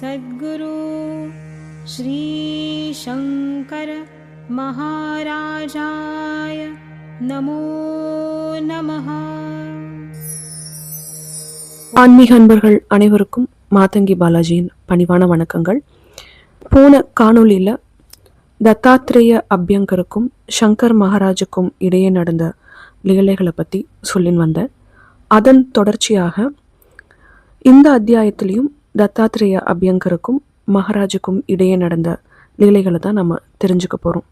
सद्गुरु श्रीशङ्कर महाराजाय नमो नमः ஆன்மீக அன்பர்கள் அனைவருக்கும் மாதங்கி பாலாஜியின் பணிவான வணக்கங்கள் போன காணொளியில் தத்தாத்ரேய அபியங்கருக்கும் சங்கர் மகாராஜுக்கும் இடையே நடந்த லீலைகளை பற்றி சொல்லின்னு வந்தேன் அதன் தொடர்ச்சியாக இந்த அத்தியாயத்திலையும் தத்தாத்ரேய அபியங்கருக்கும் மகாராஜுக்கும் இடையே நடந்த லீலைகளை தான் நம்ம தெரிஞ்சுக்க போகிறோம்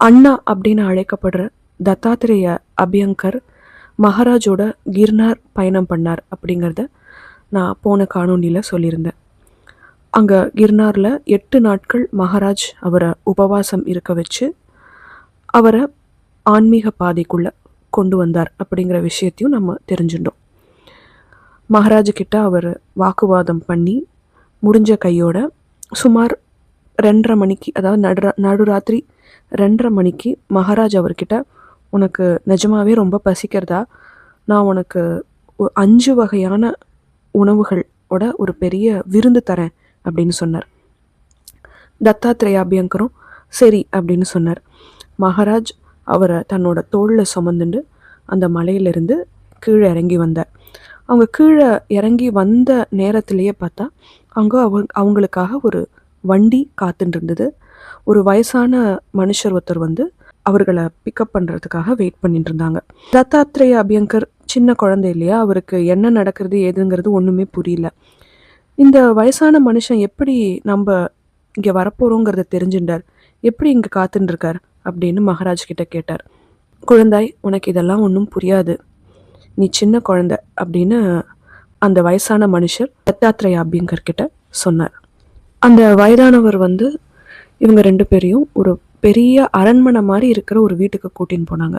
அண்ணா அப்படின்னு அழைக்கப்படுற தத்தாத்ரேய அபியங்கர் மகாராஜோட கிர்னார் பயணம் பண்ணார் அப்படிங்கிறத நான் போன காணொலியில் சொல்லியிருந்தேன். அங்கே கிர்னாரில் எட்டு நாட்கள் மகாராஜ் அவரை உபவாசம் இருக்க வச்சு அவரை ஆன்மீக பாதைக்குள்ளே கொண்டு வந்தார் அப்படிங்கிற விஷயத்தையும் நம்ம தெரிஞ்சுட்டோம். மகாராஜு கிட்ட அவர் வாக்குவாதம் பண்ணி முடிஞ்ச கையோட சுமார் ரெண்டரை மணிக்கு அதாவது நடுரா நடுராத்திரி ரெண்டரை மணிக்கு மகாராஜ் அவர்கிட்ட உனக்கு நிஜமாவே ரொம்ப பசிக்கிறதா? நான் உனக்கு ஒ- அஞ்சு வகையான உணவுகளோட ஒரு பெரிய விருந்து தரேன் அப்படின்னு சொன்னார். தத்தாத்திரேய அபியங்கரும் சரி அப்படின்னு சொன்னார். மகாராஜ் அவரை தன்னோட தோளில் சுமந்துண்டு அந்த மலையிலிருந்து கீழே இறங்கி வந்தார். அவங்க கீழே இறங்கி வந்த நேரத்திலேயே பார்த்தா அங்கே அவங்க அவங்களுக்காக ஒரு வண்டி காத்துட்டு இருந்தது ஒரு வயசான மனுஷர் ஒருத்தர் வந்து அவர்களை பிக்கப் பண்ணுறதுக்காக வெயிட் பண்ணிட்டு இருந்தாங்க தத்தாத்ரேய அபியங்கர் சின்ன குழந்தை இல்லையா? அவருக்கு என்ன நடக்கிறது ஏதுங்கிறது ஒன்றுமே புரியல. இந்த வயசான மனுஷன் எப்படி நம்ம இங்கே வரப்போகிறோங்கிறத தெரிஞ்சுட்டார் எப்படி இங்கே காத்துன்னு இருக்கார் அப்படின்னு மகாராஜ் கிட்ட கேட்டார். குழந்தாய் உனக்கு இதெல்லாம் ஒன்றும் புரியாது. நீ சின்ன குழந்தை அப்படின்னு அந்த வயசான மனுஷர் தத்தாத்ரேய அபியங்கர் கிட்ட சொன்னார். அந்த வயதானவர் வந்து இவங்க ரெண்டு பேரையும் ஒரு பெரிய அரண்மனை மாதிரி இருக்கிற ஒரு வீட்டுக்கு கூட்டின்னு போனாங்க.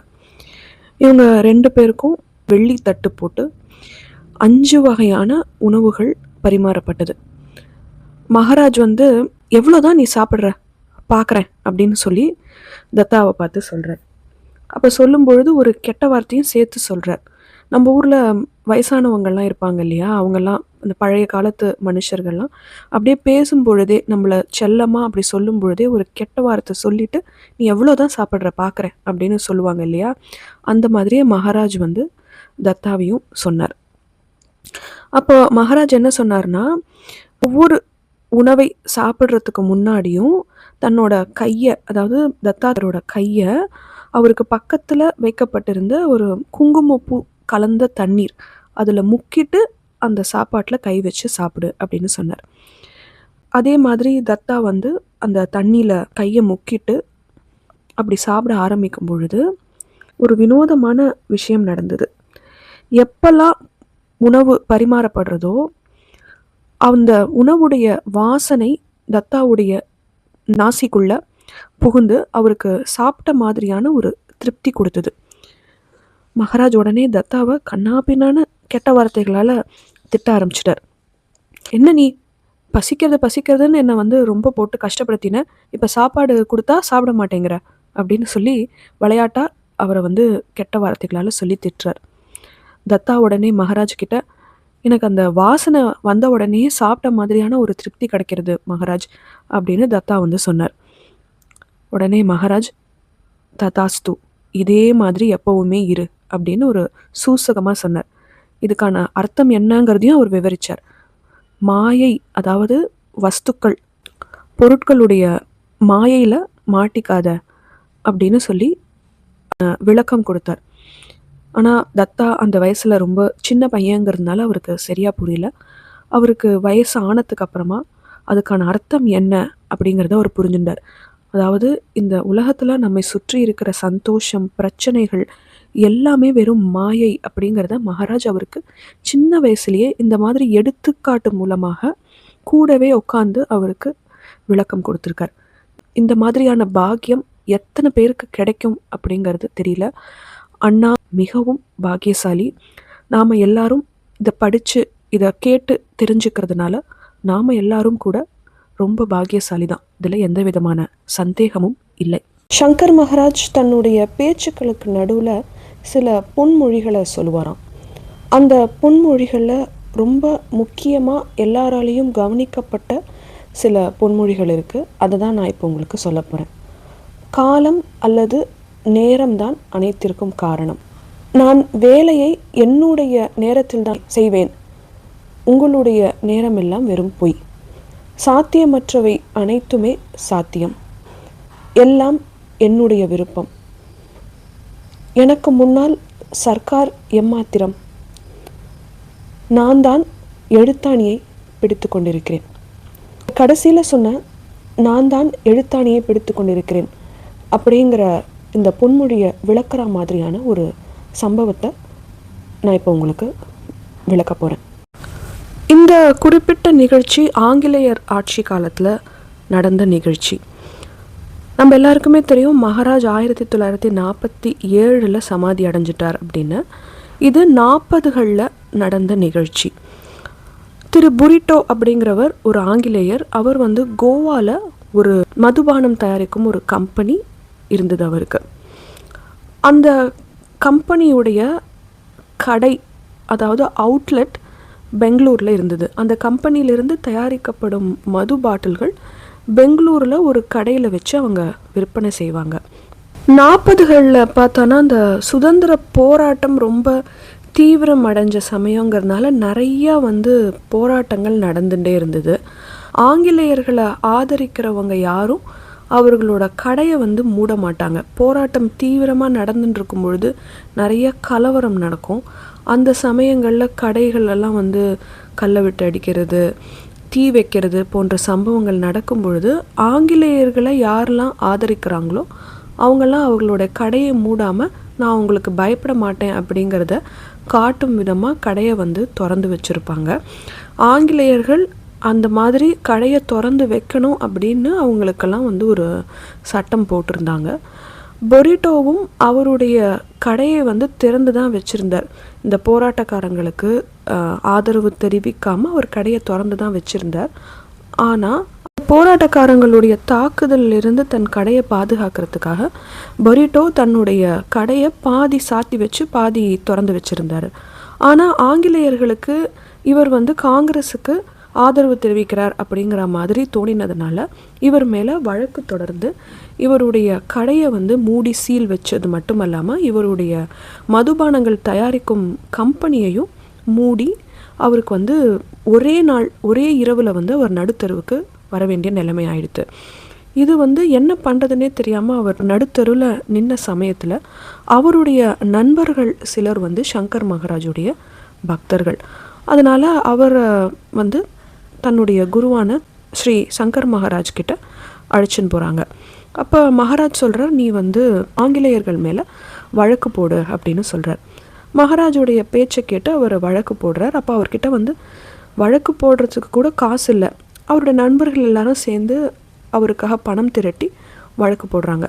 இவங்க ரெண்டு பேருக்கும் வெள்ளி தட்டு போட்டு அஞ்சு வகையான உணவுகள் பரிமாறப்பட்டது. மகாராஜ் வந்து எவ்வளோதான் நீ சாப்பிட்ற? பார்க்குறேன் அப்படின்னு சொல்லி தத்தாவை பார்த்து சொல்கிறார் அப்போ சொல்லும் பொழுது ஒரு கெட்ட வார்த்தையும் சேர்த்து சொல்கிறார் நம்ம ஊரில் வயசானவங்கள்லாம் இருப்பாங்க இல்லையா? அவங்கெல்லாம் அந்த பழைய காலத்து மனுஷர்கள்லாம் அப்படியே பேசும் பொழுதே நம்மளை செல்லமாக அப்படி சொல்லும் பொழுதே ஒரு கெட்ட வார்த்தை சொல்லிட்டு நீ எவ்வளோ தான் சாப்பிட்ற பார்க்குறேன் அப்படின்னு சொல்லுவாங்க இல்லையா? அந்த மாதிரியே மகாராஜ் வந்து தத்தாவையும் சொன்னார். அப்போ மகாராஜ் என்ன சொன்னார்னா ஒவ்வொரு உணவை சாப்பிட்றதுக்கு முன்னாடியும் தன்னோட கையை அதாவது தத்தாதரோட கையை அவருக்கு பக்கத்தில் வைக்கப்பட்டிருந்த ஒரு குங்குமப்பூ கலந்த தண்ணீர். அதில் முக்கிட்டு அந்த சாப்பாட்டில் கை வச்சு சாப்பிடு அப்படின்னு சொன்னார். அதே மாதிரி தத்தா வந்து அந்த தண்ணியில் கையை முக்கிட்டு அப்படி சாப்பிட ஆரம்பிக்கும் பொழுது ஒரு வினோதமான விஷயம் நடந்தது. எப்பெல்லாம் உணவு பரிமாறப்படுறதோ அந்த உணவுடைய வாசனை தத்தாவுடைய நாசிக்குள்ள புகுந்து அவருக்கு சாப்பிட்ட மாதிரியான ஒரு திருப்தி கொடுத்தது. மகாராஜ் உடனே தத்தாவை கண்ணாபின்னான கெட்ட வார்த்தைகளால் திட்ட ஆரம்பிச்சிட்டார். என்ன நீ? பசிக்கிறது பசிக்கிறதுன்னு என்னை வந்து ரொம்ப போட்டு கஷ்டப்படுத்தின. இப்போ சாப்பாடு கொடுத்தா சாப்பிட மாட்டேங்கிற அப்படின்னு சொல்லி விளையாட்டா அவரை வந்து கெட்ட வார்த்தைகளால் சொல்லி திட்டுறார். தத்தா உடனே மகாராஜ் கிட்ட எனக்கு அந்த வாசனை வந்த உடனே சாப்பிட்ட மாதிரியான ஒரு திருப்தி கிடைக்கிறது மகாராஜ் அப்படின்னு தத்தா வந்து சொன்னார். உடனே மகாராஜ் ததாஸ்து இதே மாதிரி எப்பவுமே இரு. அப்படின்னு ஒரு சூசகமாக சொன்னார். இதுக்கான அர்த்தம் என்னங்கிறதையும் அவர் விவரிச்சார். மாயை அதாவது வஸ்துக்கள் பொருட்களுடைய மாயையில் மாட்டிக்காத அப்படின்னு சொல்லி விளக்கம் கொடுத்தார். ஆனால் தத்தா அந்த வயசில் ரொம்ப சின்ன பையங்கிறதுனால அவருக்கு சரியாக புரியல. அவருக்கு வயசு ஆனதுக்கு அப்புறமா அதுக்கான அர்த்தம் என்ன அப்படிங்கிறத அவர் புரிஞ்சுட்டார். அதாவது இந்த உலகத்தில் நம்மை சுற்றி இருக்கிற சந்தோஷம் பிரச்சனைகள் எல்லாமே வெறும் மாயை அப்படிங்கிறத மகாராஜ் அவருக்கு சின்ன வயசுலேயே இந்த மாதிரி எடுத்துக்காட்டு மூலமாக கூடவே உட்காந்து அவருக்கு விளக்கம் கொடுத்துருக்கார். இந்த மாதிரியான பாக்கியம் எத்தனை பேருக்கு கிடைக்கும் அப்படிங்கிறது தெரியல. அண்ணா மிகவும் பாக்கியசாலி. நாம் எல்லாரும் இதை படித்து இதை கேட்டு தெரிஞ்சுக்கிறதுனால நாம் எல்லாரும் கூட ரொம்ப பாக்கியசாலி தான். இதில் எந்த விதமான சந்தேகமும் இல்லை. சங்கர் மகாராஜ் தன்னுடைய பேச்சுக்களுக்கு நடுவில் சில பொன்மொழிகளை சொல்லுவாராம். அந்த பொன்மொழிகளில் ரொம்ப முக்கியமாக எல்லாராலேயும் கவனிக்கப்பட்ட சில பொன்மொழிகள் இருக்குது அதை தான் நான் இப்போ உங்களுக்கு சொல்ல போகிறேன் காலம் அல்லது நேரம்தான் அனைத்திற்கும் காரணம். நான் வேலையை என்னுடைய நேரத்தில் தான் செய்வேன். உங்களுடைய நேரம் எல்லாம் வெறும் பொய். சாத்தியமற்றவை அனைத்துமே சாத்தியம். எல்லாம் என்னுடைய விருப்பம். எனக்கு முன்னால் சர்க்கார் எம்மாத்திரம். நான் தான் எழுத்தாணியை பிடித்து கொண்டிருக்கிறேன். கடைசியில் சொன்ன நான் தான் எழுத்தாணியை பிடித்து கொண்டிருக்கிறேன் அப்படிங்கிற இந்த பொன்மொழியை விளக்குற மாதிரியான ஒரு சம்பவத்தை நான் இப்போ உங்களுக்கு விளக்க போகிறேன் இந்த குறிப்பிட்ட நிகழ்ச்சி ஆங்கிலேயர் ஆட்சி காலத்தில் நடந்த நிகழ்ச்சி. நம்ம எல்லாருக்குமே தெரியும் மகாராஜ் ஆயிரத்தி தொள்ளாயிரத்தி நாற்பத்தி ஏழில் சமாதி அடைஞ்சிட்டார் அப்படின்னு. இது நாற்பதுகளில் நடந்த நிகழ்ச்சி. திரு புரிட்டோ அப்படிங்கிறவர் ஒரு ஆங்கிலேயர். அவர் வந்து கோவாவில் ஒரு மதுபானம் தயாரிக்கும் ஒரு கம்பெனி இருந்தது அவருக்கு. அந்த கம்பெனியுடைய கடை அதாவது அவுட்லெட் பெங்களூரில் இருந்தது. அந்த கம்பெனியிலிருந்து தயாரிக்கப்படும் மது பாட்டில்கள் பெங்களூரில் ஒரு கடையில் வச்சு அவங்க விற்பனை செய்வாங்க. நாற்பதுகளில் பார்த்தோன்னா அந்த சுதந்திர போராட்டம் ரொம்ப தீவிரம் அடைஞ்ச சமயங்கிறதுனால நிறையா வந்து போராட்டங்கள் நடந்துகிட்டே இருந்தது. ஆங்கிலேயர்களை ஆதரிக்கிறவங்க யாரும் அவர்களோட கடையை வந்து மூட மாட்டாங்க. போராட்டம் தீவிரமாக நடந்துட்டு இருக்கும் பொழுது நிறைய கலவரம் நடக்கும். அந்த சமயங்களில் கடைகள் எல்லாம் வந்து கல்லை விட்டு அடிக்கிறது. தீ வைக்கிறது போன்ற சம்பவங்கள் நடக்கும் பொழுது ஆங்கிலேயர்களை யாரெல்லாம் ஆதரிக்கிறாங்களோ அவங்கெல்லாம் அவங்களோட கடையை மூடாமல் நான் அவங்களுக்கு பயப்பட மாட்டேன் அப்படிங்கிறத காட்டும் விதமாக கடையை வந்து திறந்து வச்சுருப்பாங்க. ஆங்கிலேயர்கள் அந்த மாதிரி கடையை திறந்து வைக்கணும் அப்படின்னு அவங்களுக்கெல்லாம் வந்து ஒரு சட்டம் போட்டிருந்தாங்க. பொரிட்டோவும் அவருடைய கடையை வந்து திறந்து தான் வச்சுருந்தார். இந்த போராட்டக்காரங்களுக்கு ஆதரவு தெரிவிக்காமல் அவர் கடையை திறந்து தான் வச்சுருந்தார். ஆனால் போராட்டக்காரங்களுடைய தாக்குதலில் இருந்து தன் கடையை பாதுகாக்கிறதுக்காக பொரிட்டோ தன்னுடைய கடையை பாதி சாத்தி வச்சு பாதி திறந்து வச்சிருந்தார். ஆனால் ஆங்கிலேயர்களுக்கு இவர் வந்து காங்கிரஸுக்கு ஆதரவு தெரிவிக்கிறார் அப்படிங்கிற மாதிரி தோணினதுனால இவர் மேலே வழக்கு தொடர்ந்து இவருடைய கடையை வந்து மூடி சீல் வச்சது மட்டுமல்லாமல் இவருடைய மதுபானங்கள் தயாரிக்கும் கம்பெனியையும் மூடி அவருக்கு வந்து ஒரே நாள் ஒரே இரவில் வந்து அவர் நடுத்தருவுக்கு வர வேண்டிய நிலைமை ஆயிடுத்து. இது வந்து என்ன பண்ணுறதுனே தெரியாமல் அவர் நடுத்தருவில் நின்ன சமயத்தில் அவருடைய நண்பர்கள் சிலர் வந்து சங்கர் மகாராஜுடைய பக்தர்கள். அதனால் அவர் வந்து தன்னுடைய குருவான ஸ்ரீ சங்கர் மகாராஜ் கிட்ட அழைச்சின்னு போகிறாங்க அப்போ மகாராஜ் சொல்கிறார் நீ வந்து ஆங்கிலேயர்கள் மேலே வழக்கு போடு அப்படின்னு சொல்கிறார் மகாராஜுடைய பேச்சை கேட்டு அவர் வழக்கு போடுறார். அப்போ அவர்கிட்ட வந்து வழக்கு போடுறதுக்கு கூட காசு இல்லை. அவருடைய நண்பர்கள் எல்லாரும் சேர்ந்து அவருக்காக பணம் திரட்டி வழக்கு போடுறாங்க.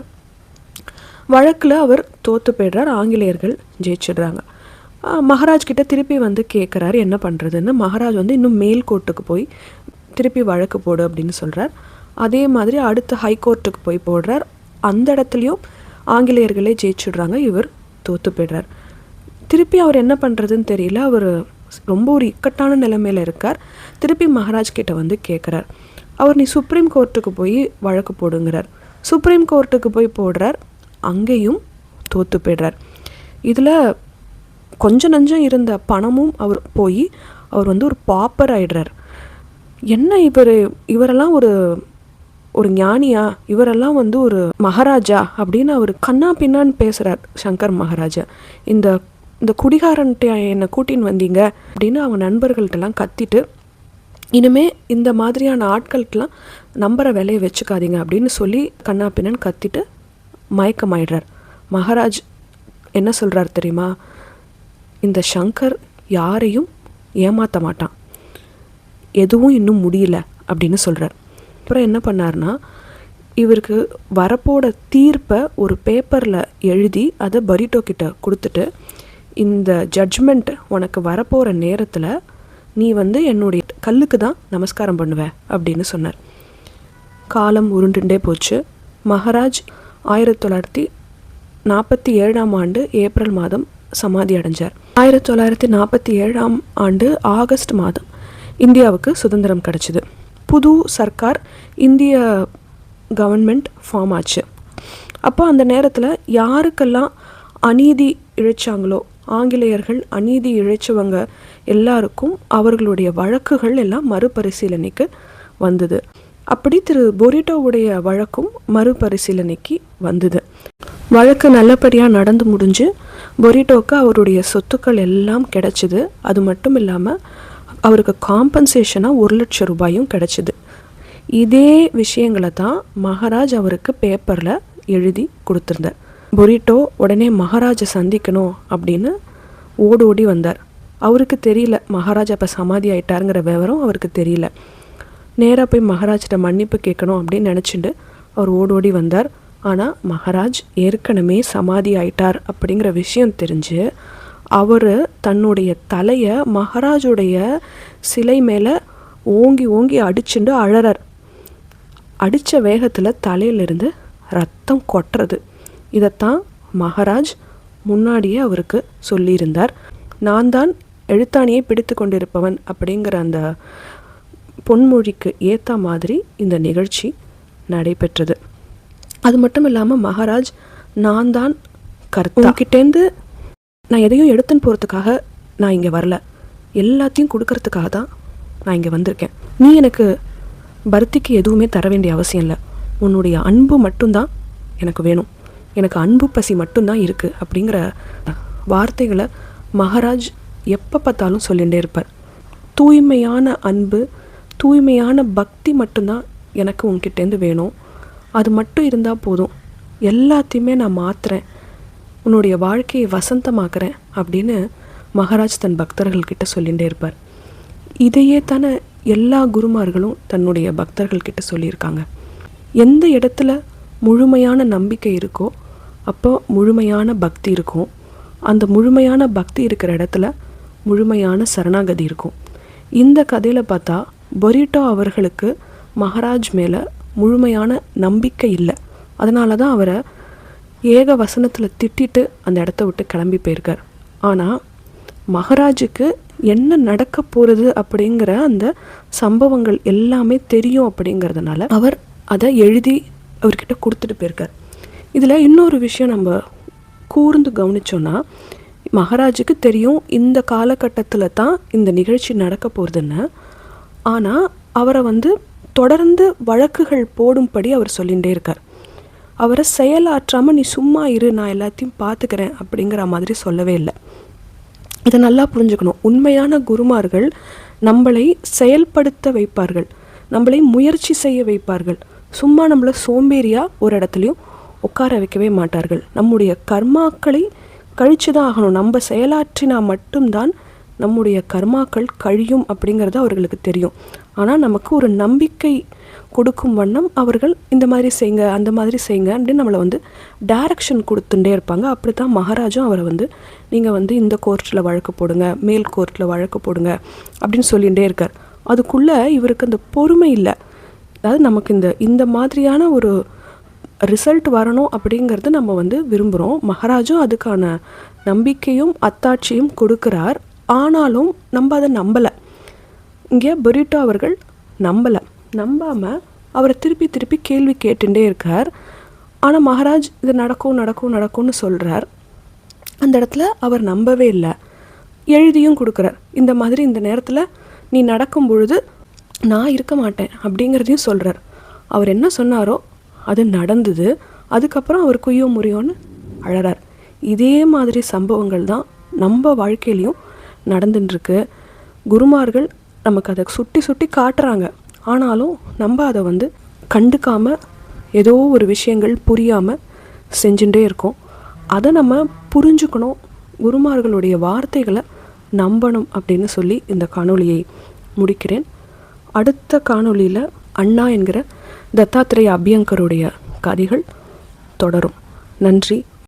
வழக்கில் அவர் தோற்று போயிடுறார். ஆங்கிலேயர்கள் ஜெயிச்சிடுறாங்க. மகாராஜ் கிட்ட திருப்பி வந்து கேட்குறாரு என்ன பண்ணுறதுன்னு மகாராஜ் வந்து இன்னும் மேல் கோர்ட்டுக்கு போய் திருப்பி வழக்கு போடு அப்படின்னு சொல்கிறார் அதே மாதிரி அடுத்த ஹைகோர்ட்டுக்கு போய் போடுறார். அந்த இடத்துலையும் ஆங்கிலேயர்களே ஜெயிச்சிடுறாங்க. இவர் தோற்று போயிடுறார். திருப்பி அவர் என்ன பண்ணுறதுன்னு தெரியல. அவர் ரொம்ப ஒரு இக்கட்டான நிலைமையில் இருக்கார். திருப்பி மகாராஜ் கிட்ட வந்து கேட்குறார் அவர் நீ சுப்ரீம் கோர்ட்டுக்கு போய் வழக்கு போடுங்கிறார். சுப்ரீம் கோர்ட்டுக்கு போய் போடுறார். அங்கேயும் தோத்து போயிடுறார். இதில் கொஞ்ச நஞ்சம் இருந்த பணமும் அவர் போய் அவர் வந்து ஒரு பாப்பர் ஆயிடுறார். என்ன இவர் இவரெல்லாம் ஒரு ஒரு ஞானியா? இவரெல்லாம் வந்து ஒரு மகாராஜா அப்படின்னு அவர் கண்ணா பின்னான்னு பேசுகிறார் சங்கர் மகாராஜா. இந்த இந்த குடிகாரன்ட்ட என்னை கூட்டின்னு வந்தீங்க அப்படின்னு அவங்க நண்பர்கள்ட்டெல்லாம் கத்திட்டு இனிமே இந்த மாதிரியான ஆட்கள்கிட்டலாம் நம்புற விலையை வச்சுக்காதீங்க அப்படின்னு சொல்லி கண்ணா பின்னன் கத்திட்டு மயக்கமாயிடுறார். மகாராஜ் என்ன சொல்கிறார் தெரியுமா? இந்த சங்கர் யாரையும் ஏமாற்ற மாட்டான். எதுவும் இன்னும் முடியல அப்படின்னு சொல்கிறார் அப்புறம் என்ன பண்ணார்னா இவருக்கு வரப்போட தீர்ப்பை ஒரு பேப்பரில் எழுதி அதை பரிட்டோ கிட்ட கொடுத்துட்டு இந்த ஜட்ஜ்மெண்ட் உனக்கு வரப்போகிற நேரத்தில் நீ வந்து என்னுடைய கல்லுக்கு தான் நமஸ்காரம் பண்ணுவ அப்படின்னு சொன்னார். காலம் உருண்டுண்டே போச்சு. மகாராஜ் ஆயிரத்தி தொள்ளாயிரத்தி நாற்பத்தி ஏழாம் ஆண்டு ஏப்ரல் மாதம் சமாதி அடைஞ்சார். ஆயிரத்தி தொள்ளாயிரத்தி நாற்பத்தி ஏழாம் ஆண்டு ஆகஸ்ட் மாதம் இந்தியாவுக்கு சுதந்திரம் கிடைச்சிது. புது சர்க்கார் இந்திய கவர்மெண்ட் ஃபார்ம் ஆச்சு. அப்போ அந்த நேரத்தில் யாருக்கெல்லாம் அநீதி இழைச்சாங்களோ ஆங்கிலேயர்கள் அநீதி இழைச்சவங்க எல்லாருக்கும் அவர்களுடைய வழக்குகள் எல்லாம் மறுபரிசீலனைக்கு வந்தது. அப்படி திரு பொரிட்டோவுடைய வழக்கும் மறுபரிசீலனைக்கு வந்தது. வழக்கு நல்லபடியாக நடந்து முடிஞ்சு பொரிட்டோக்கு அவருடைய சொத்துக்கள் எல்லாம் கிடைச்சிது. அது மட்டும் இல்லாமல் அவருக்கு காம்பன்சேஷனாக ஒரு லட்சம் ரூபாயும் கிடைச்சிது. இதே விஷயங்களை தான் மகாராஜ் அவருக்கு பேப்பரில் எழுதி கொடுத்துருந்தார். பொரிட்டோ உடனே மகாராஜை சந்திக்கணும் அப்படின்னு ஓடி ஓடி வந்தார். அவருக்கு தெரியல மகாராஜா இப்போ சமாதி ஆயிட்டாருங்கிற விவரம் அவருக்கு தெரியல. நேராக போய் மகாராஜிட்ட மன்னிப்பு கேட்கணும் அப்படின்னு நினச்சிட்டு அவர் ஓடோடி வந்தார். ஆனால் மகாராஜ் ஏற்கனவே சமாதி ஆயிட்டார் அப்படிங்கிற விஷயம் தெரிஞ்சு அவர் தன்னுடைய தலையை மகாராஜுடைய சிலை மேலே ஓங்கி ஓங்கி அடிச்சுண்டு அழறார். அடித்த வேகத்தில் தலையிலிருந்து ரத்தம் கொட்டுறது. இதைத்தான் மகாராஜ் முன்னாடியே அவருக்கு சொல்லியிருந்தார். நான் தான் எழுத்தாணியை பிடித்து கொண்டிருப்பவன் அப்படிங்கிற அந்த பொன்மொழிக்கு ஏற்ற மாதிரி இந்த நிகழ்ச்சி நடைபெற்றது. அது மட்டும் இல்லாமல் மகாராஜ் நான் தான் கர்த்தா நான் எதையும் எடுத்துன்னு போகிறதுக்காக நான் இங்கே வரல. எல்லாத்தையும் கொடுக்கறதுக்காக தான் நான் இங்கே வந்திருக்கேன். நீ எனக்கு பருத்திக்கு எதுவுமே தர வேண்டிய அவசியம் இல்லை. உன்னுடைய அன்பு மட்டும்தான் எனக்கு வேணும். எனக்கு அன்பு பசி மட்டும்தான் இருக்குது அப்படிங்கிற வார்த்தைகளை மகாராஜ் எப்போ பார்த்தாலும் சொல்லிகிட்டே இருப்பார். தூய்மையான அன்பு தூய்மையான பக்தி மட்டும்தான் எனக்கு உங்ககிட்டேருந்து வேணும். அது மட்டும் இருந்தால் போதும். எல்லாத்தையுமே நான் மாற்றுறேன் உன்னுடைய வாழ்க்கையை வசந்தமாக்குறேன் அப்படின்னு மகாராஜ் தன் பக்தர்கள்கிட்ட சொல்லிகிட்டே இருப்பார். இதையே தானே எல்லா குருமார்களும் தன்னுடைய பக்தர்கள்கிட்ட சொல்லியிருக்காங்க. எந்த இடத்துல முழுமையான நம்பிக்கை இருக்கோ அப்போ முழுமையான பக்தி இருக்கும். அந்த முழுமையான பக்தி இருக்கிற இடத்துல முழுமையான சரணாகதி இருக்கும். இந்த கதையில் பார்த்தா பொரிட்டோ அவர்களுக்கு மகாராஜ் மேலே முழுமையான நம்பிக்கை இல்லை. அதனால தான் அவரை ஏக வசனத்தில் திட்டிட்டு அந்த இடத்த விட்டு கிளம்பி போயிருக்கார். ஆனால் மகாராஜுக்கு என்ன நடக்க போகிறது அப்படிங்கிற அந்த சம்பவங்கள் எல்லாமே தெரியும் அப்படிங்கிறதுனால அவர் அதை எழுதி அவர்கிட்ட கொடுத்துட்டு போயிருக்கார். இதில் இன்னொரு விஷயம் நம்ம கூர்ந்து கவனிச்சோன்னா மகாராஜுக்கு தெரியும் இந்த காலகட்டத்தில் தான் இந்த நிகழ்ச்சி நடக்க போகிறதுன்னு ஆனால் அவரை வந்து தொடர்ந்து வழக்குகள் போடும்படி அவர் சொல்லிகிட்டே இருக்கார். அவரை செயலாற்றாமல் நீ சும்மா இரு நான் எல்லாத்தையும் பார்த்துக்கிறேன் அப்படிங்கிற மாதிரி சொல்லவே இல்லை. இதை நல்லா புரிஞ்சுக்கணும். உண்மையான குருமார்கள் நம்மளை செயல்படுத்த வைப்பார்கள். நம்மளை முயற்சி செய்ய வைப்பார்கள். சும்மா நம்மளை சோம்பேறியாக ஒரு இடத்துலையும் உட்கார வைக்கவே மாட்டார்கள். நம்முடைய கர்மாக்களை கழிச்சு தான் ஆகணும் நம்ம செயலாற்றினா மட்டும்தான் நம்முடைய கர்மாக்கள் கழியும் அப்படிங்கிறது அவர்களுக்கு தெரியும். ஆனால் நமக்கு ஒரு நம்பிக்கை கொடுக்கும் வண்ணம் அவர்கள் இந்த மாதிரி செய்யுங்க அந்த மாதிரி செய்யுங்க அப்படின்னு நம்மளை வந்து டைரக்ஷன் கொடுத்துட்டே இருப்பாங்க. அப்படி தான் மகாராஜும் அவரை வந்து நீங்கள் வந்து இந்த கோர்ட்டில் வழக்கு போடுங்க மேல் கோர்ட்டில் வழக்கு போடுங்க அப்படின்னு சொல்லிகிட்டே இருக்கார். அதுக்குள்ளே இவருக்கு அந்த பொறுமை இல்லை. அதாவது நமக்கு இந்த இந்த மாதிரியான ஒரு ரிசல்ட் வரணும் அப்படிங்கிறது நம்ம வந்து விரும்புகிறோம் மகாராஜும் அதுக்கான நம்பிக்கையும் அத்தாட்சியும் கொடுக்குறார். ஆனாலும் நம்ம அதை நம்பலை. இங்கே பொரிட்டோ அவர்கள் நம்பலை. நம்பாமல் அவரை திருப்பி திருப்பி கேள்வி கேட்டுட்டே இருக்கார். ஆனால் மகாராஜ் இது நடக்கும் நடக்கும் நடக்கும்னு சொல்கிறார் அந்த இடத்துல அவர் நம்பவே இல்லை. எழுதியும் கொடுக்குறார். இந்த மாதிரி இந்த நேரத்தில் நீ நடக்கும் பொழுது நான் இருக்க மாட்டேன் அப்படிங்கிறதையும் சொல்கிறார் அவர் என்ன சொன்னாரோ அது நடந்தது. அதுக்கப்புறம் அவர் குய்யோ முறியோன்னு அழறார். இதே மாதிரி சம்பவங்கள் தான் நம்ம வாழ்க்கையிலையும் நடந்துட்டுருக்கு குருமார்கள் நமக்கு அதை சுட்டி சுட்டி காட்டுறாங்க. ஆனாலும் நம்ம அதை வந்து கண்டுக்காமல் ஏதோ ஒரு விஷயங்கள் புரியாமல் செஞ்சுட்டே இருக்கோம். அதை நம்ம புரிஞ்சுக்கணும். குருமார்களுடைய வார்த்தைகளை நம்பணும் அப்படின்னு சொல்லி இந்த காணொளியை முடிக்கிறேன். அடுத்த காணொளியில் அண்ணா என்கிற தத்தாத்திரேய அபியங்கருடைய கதைகள் தொடரும். நன்றி.